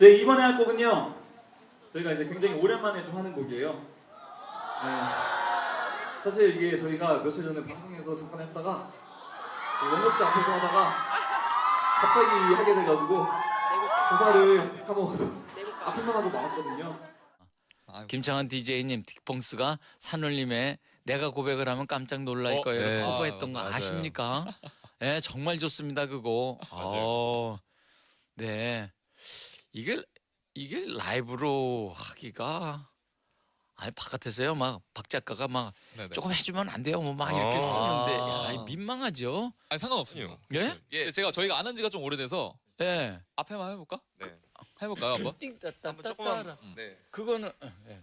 제 이번에 할 곡은요. 저희가 이제 굉장히 오랜만에 좀 하는 곡이에요. 네. 사실 이게 저희가 며칠 전에 방송에서 잠깐 했다가 저희 원곡자 앞에서 하다가 갑자기 하게 돼가지고 가사를 까먹어서 앞에만 하고 나왔거든요. 김창완 DJ님 딕펑스가 산울림의 내가 고백을 하면 깜짝 놀랄 어, 거예요. 네. 커버했던 아, 거 맞아요. 아십니까? 네, 정말 좋습니다 그거. 맞아요. 어, 네, 이게 이게 라이브로 하기가 아니 바깥에서요 막 박 작가가 막 네네. 조금 해주면 안 돼요 뭐 막 이렇게 아. 쓰는데 야, 아니, 민망하죠. 아니 상관없습니다. 예? 예, 제가 저희가 안 한 지가 좀 오래돼서 예. 앞에만 해볼까? 네. 해볼까요 한번? 한번 조금만 띵따따따따라. 네. 그거는 예,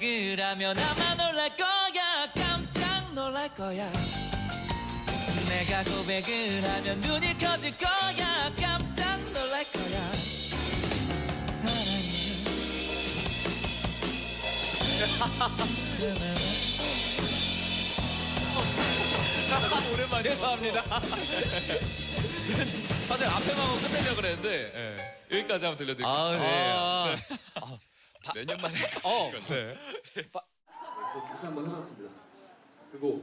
예. 하면 아마 놀랄 거야 깜짝 놀랄 거야 내가 고백을 하면 눈이 커질 거야 깜짝 놀랄 거야 사랑해 오랜만에 죄송합니다. 사실 앞에만 하고 끝내려 그랬는데 예, 여기까지 한번 들려드릴게요. 아, 네. 몇 년 만에 어, 네. 그래서 다시 한번 해봤습니다. 그거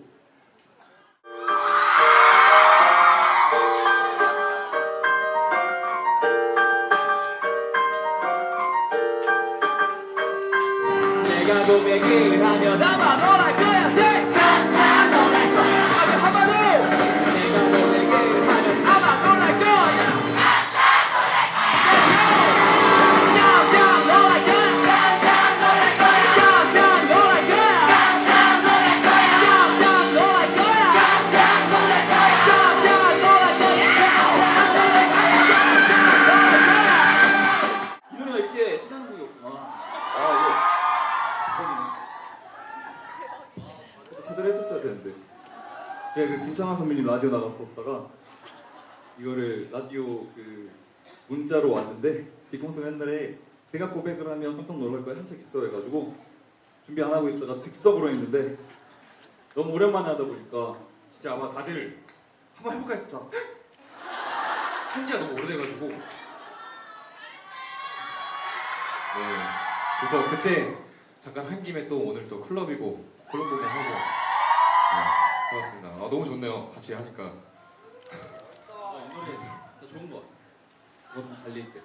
내가 고백을 하면 아마 놀랄 거 제대로 했었어야 되는데 제가 그 김창완 선배님 라디오 나갔었다가 이거를 라디오 그 문자로 왔는데 뒷공성 옛날에 내가 고백을 하면 깜짝 놀랄 거야 한적 있어 해가지고 준비 안 하고 있다가 즉석으로 했는데 너무 오랜만에 하다 보니까 진짜 아마 다들 한번 해볼까 했었다. 한지가 너무 오래돼가지고. 네. 그래서 그때 잠깐 한 김에 또 오늘 또 클럽이고 클럽 공연 하고 네, 해봤습니다. 아, 너무 좋네요. 같이 하니까. 아, 이 노래 진짜 좋은 것 같아 이거 좀 달릴 때